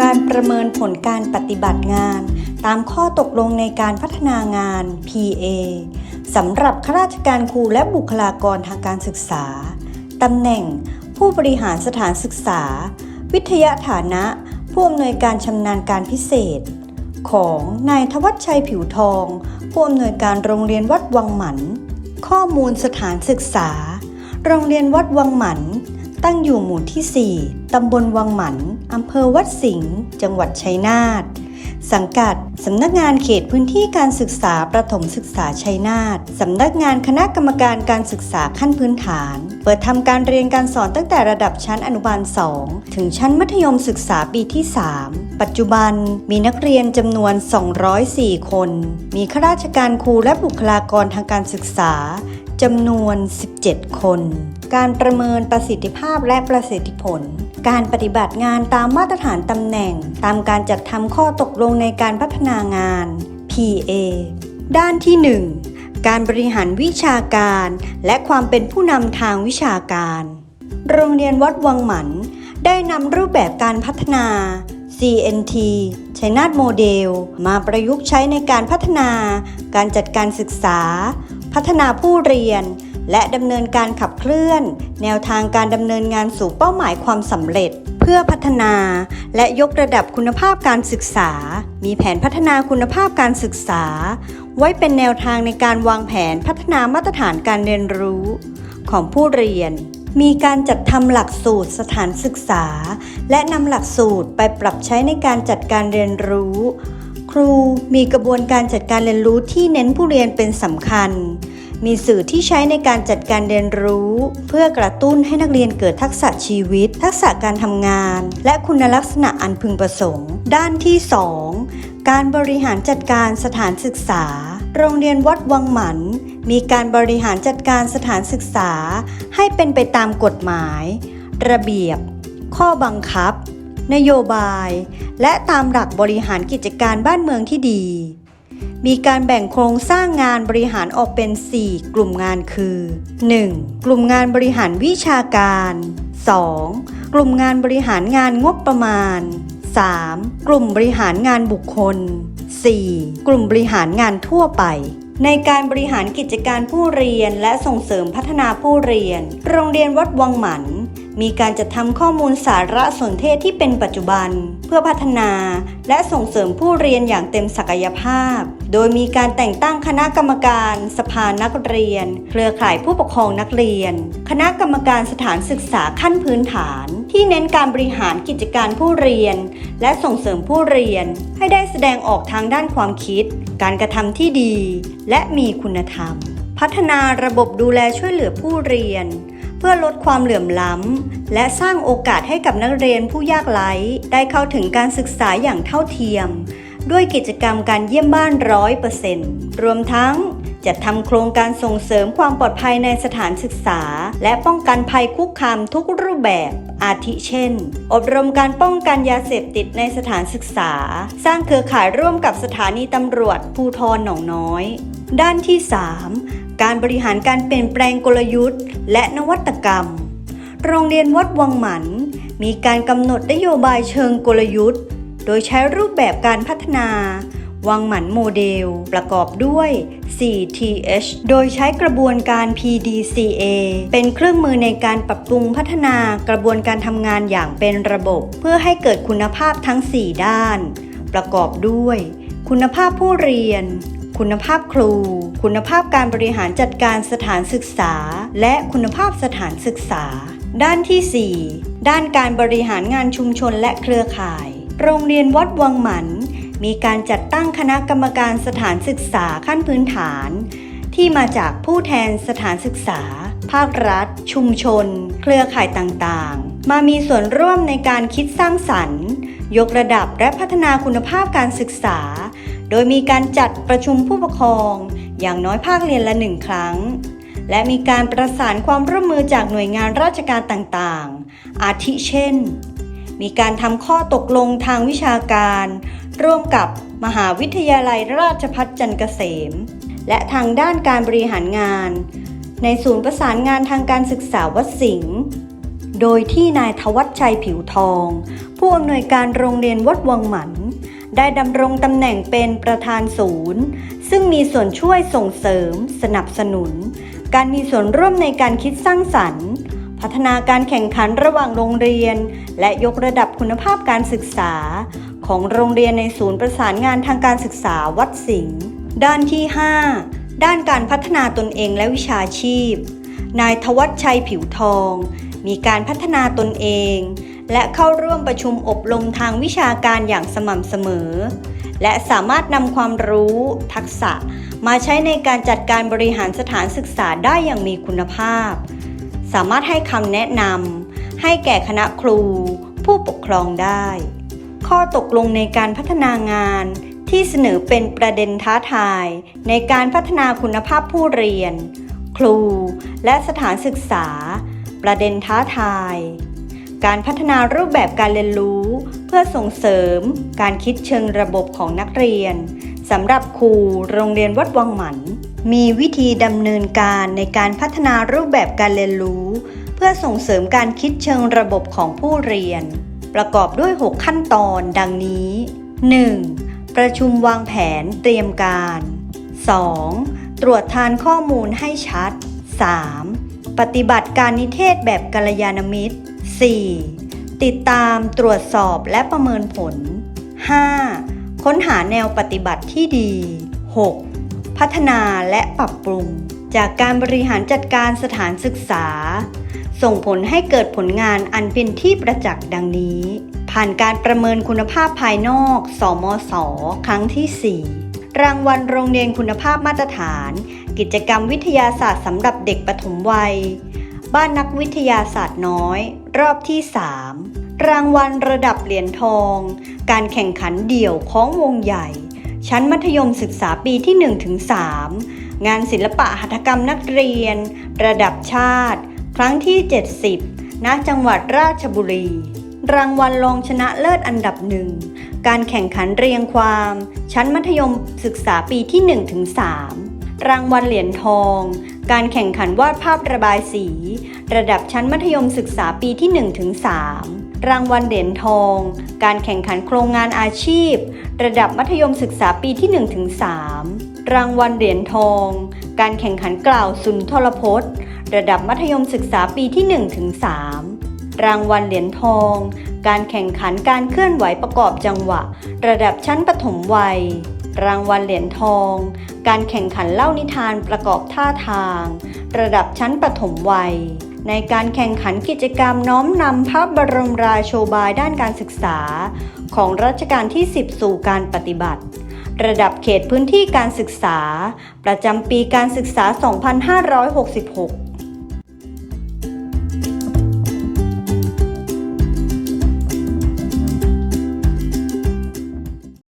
การประเมินผลการปฏิบัติงาน ตามข้อตกลงในการพัฒนางาน PA สำหรับข้าราชการครูและบุคลากรทางการศึกษา ตำแหน่ง ผู้บริหารสถานศึกษา วิทยาฐานะ ผู้อำนวยการชำนาญการพิเศษ ของนายทวัชชัยผิวทอง ผู้อำนวยการโรงเรียนวัดวังหมัน ข้อมูลสถานศึกษา โรงเรียนวัดวังหมัน ตั้งอยู่หมู่ที่ 4 ตำบลวังหมัน อำเภอวัดสิงห์ จังหวัดชัยนาท สังกัด สำนักงานเขตพื้นที่การศึกษาประถมศึกษาชัยนาท สำนักงานคณะกรรมการการศึกษาขั้นพื้นฐาน เปิดทำการเรียนการสอนตั้งแต่ระดับชั้นอนุบาล 2 ถึงชั้นมัธยมศึกษาปีที่ 3 ปัจจุบันมีนักเรียนจำนวน 204 คน มีข้าราชการครูและบุคลากรทางการศึกษาจำนวน 17 คน การประเมินประสิทธิภาพและประสิทธิผล การปฏิบัติงานตามมาตรฐานตำแหน่ง ตามการจัดทำข้อตกลงในการพัฒนางาน PA ด้านที่ 1 การบริหารวิชาการ และความเป็นผู้นำทางวิชาการ โรงเรียนวัดวังหมันได้นำรูปแบบการพัฒนา CNT ชัยนาทโมเดล มาประยุกต์ใช้ในการพัฒนา การจัดการศึกษา พัฒนาผู้เรียน และดำเนินการขับเคลื่อน แนวทางการดำเนินงานสู่เป้าหมายความสำเร็จ เพื่อพัฒนาและยกระดับคุณภาพการศึกษา มีแผนพัฒนาคุณภาพการศึกษา ไว้เป็นแนวทางในการวางแผนพัฒนามาตรฐานการเรียนรู้ของผู้เรียน มีการจัดทำหลักสูตรสถานศึกษา และนำหลักสูตรไปปรับใช้ในการจัดการเรียนรู้ ครูมีกระบวนการจัดการเรียนรู้ที่เน้นผู้เรียนเป็นสำคัญ มีสื่อที่ใช้ในการจัดการเรียนรู้ เพื่อกระตุ้นให้นักเรียนเกิดทักษะชีวิต ทักษะการทำงาน และคุณลักษณะอันพึงประสงค์ ด้านที่ 2 การบริหารจัดการสถานศึกษา โรงเรียนวัดวังหมัน มีการบริหารจัดการสถานศึกษา ให้เป็นไปตามกฎหมาย ระเบียบ ข้อบังคับ นโยบาย และตามหลักบริหารกิจการบ้านเมืองที่ดี มีการแบ่งโครงสร้างงานบริหารออกเป็น 4 กลุ่มงานคือ 1. กลุ่มงานบริหารวิชาการ 2. กลุ่มงานบริหารงานงบประมาณ 3. กลุ่มบริหารงานบุคคล 4. กลุ่มบริหารงานทั่วไป ในการบริหารกิจการผู้เรียนและส่งเสริมพัฒนาผู้เรียน โรงเรียนวัดวังหมัน มีการจัดทำข้อมูลสารสนเทศที่เป็นปัจจุบัน เพื่อพัฒนาและส่งเสริมผู้เรียนอย่างเต็มศักยภาพ โดยมีการแต่งตั้งคณะกรรมการ สภานักเรียน เครือข่ายผู้ปกครองนักเรียน คณะกรรมการสถานศึกษาขั้นพื้นฐาน ที่เน้นการบริหารกิจการผู้เรียน และส่งเสริมผู้เรียน ให้ได้แสดงออกทางด้านความคิด การกระทำที่ดี และมีคุณธรรม พัฒนาระบบดูแลช่วยเหลือผู้เรียน พื่อลดความเหลื่อมล้ำ และสร้างโอกาสให้กับนักเรียนผู้ยากไร้ได้เข้าถึงการศึกษาอย่างเท่าเทียม ด้วยกิจกรรมการเยี่ยมบ้านร้อยเปอร์เซ็นต์รวมทั้งจัดทำโครงการส่งเสริมความปลอดภัยในสถานศึกษา และป้องกันภัยคุกคามทุกรูปแบบ อาทิเช่น อบรมการป้องกันยาเสพติดในสถานศึกษา สร้างเครือข่ายร่วมกับสถานีตำรวจภูทรหนองน้อย ด้านที่ 3 การบริหารการเปลี่ยนแปลงกลยุทธ์ และนวัตกรรม โรงเรียนวัดวังหมัน มีการกำหนดนโยบายเชิงกลยุทธ์ โดยใช้รูปแบบการพัฒนา วังหมันโมเดล ประกอบด้วย 4TH โดยใช้กระบวนการ PDCA เป็นเครื่องมือในการปรับปรุงพัฒนากระบวนการทำงานอย่างเป็นระบบ เพื่อให้เกิดคุณภาพทั้ง 4 ด้าน ประกอบด้วย คุณภาพผู้เรียน คุณภาพครู คุณภาพการบริหารจัดการสถานศึกษา และคุณภาพสถานศึกษา ด้านที่ 4 ด้านการบริหารงานชุมชนและเครือข่าย โรงเรียนวัดวังหมัน มีการจัดตั้งคณะกรรมการสถานศึกษาขั้นพื้นฐาน ที่มาจากผู้แทนสถานศึกษา ภาครัฐ ชุมชน เครือข่ายต่างๆ มามีส่วนร่วมในการคิดสร้างสรรค์ ยกระดับและพัฒนาคุณภาพการศึกษา โดยมีการจัดประชุมผู้ปกครอง อย่างน้อยภาคเรียนละหนึ่งครั้ง และมีการประสานความร่วมมือจากหน่วยงานราชการต่างๆ อาทิเช่น มีการทำข้อตกลงทางวิชาการ ร่วมกับมหาวิทยาลัยราชภัฏจันเกษม และทางด้านการบริหารงาน ในศูนย์ประสานงานทางการศึกษาวัดสิงห์โดยที่นายทวัชชัยผิวทอง ผู้อำนวยการโรงเรียนวัดวังหมัน ได้ดำรงตำแหน่งเป็นประธานศูนย์ ซึ่งมีส่วนช่วยส่งเสริม สนับสนุน การมีส่วนร่วมในการคิดสร้างสรรค์ พัฒนาการแข่งขันระหว่างโรงเรียน และยกระดับคุณภาพการศึกษา ของโรงเรียนในศูนย์ประสานงานทางการศึกษาวัดสิงห์ด้านที่ 5 ด้านการพัฒนาตนเองและวิชาชีพ นายทวัชชัยผิวทอง มีการพัฒนาตนเอง และเข้าร่วมประชุมอบรมทางวิชาการอย่างสม่ำเสมอ และสามารถนำความรู้ ทักษะ มาใช้ในการจัดการบริหารสถานศึกษาได้อย่างมีคุณภาพ สามารถให้คำแนะนำให้แก่คณะครู ผู้ปกครองได้ ข้อตกลงในการพัฒนางานที่เสนอเป็นประเด็นท้าทาย ในการพัฒนาคุณภาพผู้เรียน ครู และสถานศึกษา ประเด็นท้าทาย การพัฒนารูปแบบการเรียนรู้ เพื่อส่งเสริม การคิดเชิงระบบของนักเรียนสำหรับครูโรงเรียนวัดวังหมัน มีวิธีดำเนินการในการพัฒนารูปแบบการเรียนรู้ เพื่อส่งเสริมการคิดเชิงระบบของผู้เรียน ประกอบด้วย 6 ขั้นตอนดังนี้ 1. ประชุมวางแผนเตรียมการ 2. ตรวจทานข้อมูลให้ชัด 3. ปฏิบัติการนิเทศแบบกัลยาณมิตร 4. ติดตามตรวจสอบและประเมินผล 5. ค้นหาแนวปฏิบัติที่ดี 6. พัฒนาและปรับปรุง จากการบริหารจัดการสถานศึกษา ส่งผลให้เกิดผลงานอันเป็นที่ประจักษ์ดังนี้ ผ่านการประเมินคุณภาพภายนอก สมศครั้งที่ 4 รางวัลโรงเรียนคุณภาพมาตรฐาน กิจกรรมวิทยาศาสตร์สำหรับเด็กปฐมวัย บ้านนักวิทยาศาสตร์น้อย รอบที่ 3 รางวัลระดับเหรียญทอง การแข่งขันเดี่ยวของวงใหญ่ ชั้นมัธยมศึกษาปีที่ 1-3 งานศิลปะหัตถกรรมนักเรียน ระดับชาติ ครั้งที่ 70 ณ จังหวัดราชบุรี รางวัลรองชนะเลิศอันดับหนึ่ง การแข่งขันเรียงความ ชั้นมัธยมศึกษาปีที่ 1-3 รางวัลเหรียญทอง การแข่งขันวาดภาพระบายสี ระดับชั้นมัธยมศึกษาปีที่ 1-3 รางวัลเหรียญทอง การแข่งขันโครงงานอาชีพ ระดับมัธยมศึกษาปีที่ 1-3 รางวัลเหรียญทอง การแข่งขันกล่าวสุนทรพจน์ ระดับมัธยมศึกษาปีที่ 1-3 รางวัลเหรียญทอง การแข่งขันการเคลื่อนไหวประกอบจังหวะ ระดับชั้นปฐมวัย รางวัลเหรียญทอง การแข่งขันเล่านิทานประกอบท่าทาง ระดับชั้นปฐมวัย ในการแข่งขันกิจกรรมน้อมนำพระบรมราโชบายด้านการศึกษา ของรัชกาลที่ 10 สู่การปฏิบัติ ระดับเขตพื้นที่การศึกษา ประจำปีการศึกษา 2566